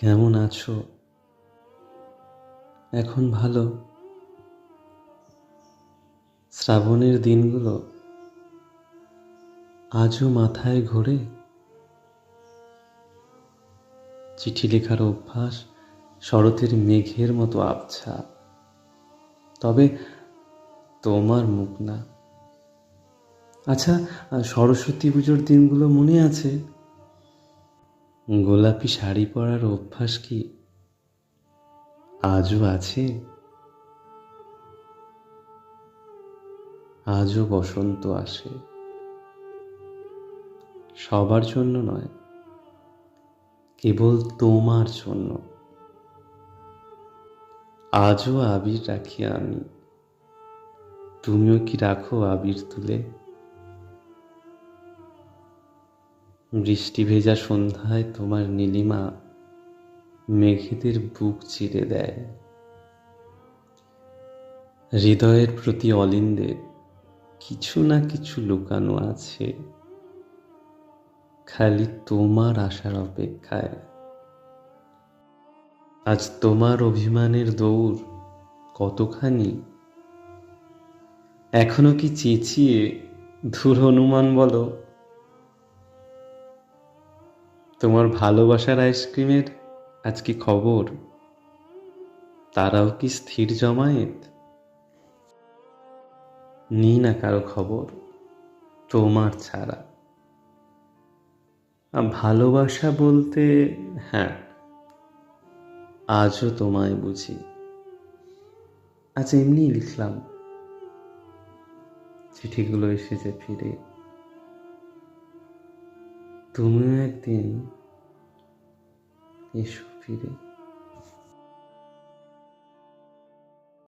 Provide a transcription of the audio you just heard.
কেমন আছো? এখন ভালো? শ্রাবণের দিনগুলো আজও মাথায় ঘোরে? চিঠি লেখার অভ্যাস শরতের মেঘের মতো আবছা। তবে তোমার মুখ না। আচ্ছা সরস্বতী পুজোর দিনগুলো মনে আছে? গোলাপি শাড়ি পরার অভ্যাস কি আজও আছে? আজও বসন্ত আসে। সবার জন্য নয়, কেবল তোমার জন্য। আজও আবির রাখি আমি। তুমিও কি রাখো আবির তুলে? বৃষ্টি ভেজা সন্ধ্যায় তোমার নীলিমা মেঘেদের বুক চিরে দেয়। হৃদয়ের প্রতি অলিন্দের কিছু না কিছু লুকানো আছে। খালি তোমার আশার অপেক্ষায়। আজ তোমার অভিমানের দৌড় কতখানি? এখনও কি চেঁচিয়ে ধুর অনুমান বলো তোমার ভালোবাসার আইসক্রিমের আজ কি খবর? তারাও কি স্থির জমায়েত? নি না কারও খবর, তোমার ছাড়া। ভালোবাসা বলতে হ্যাঁ আজও তোমায় বুঝি। আজ এমনি লিখলাম। চিঠিগুলো এসেছে ফিরে। তুমিও একদিন এসো ফিরে।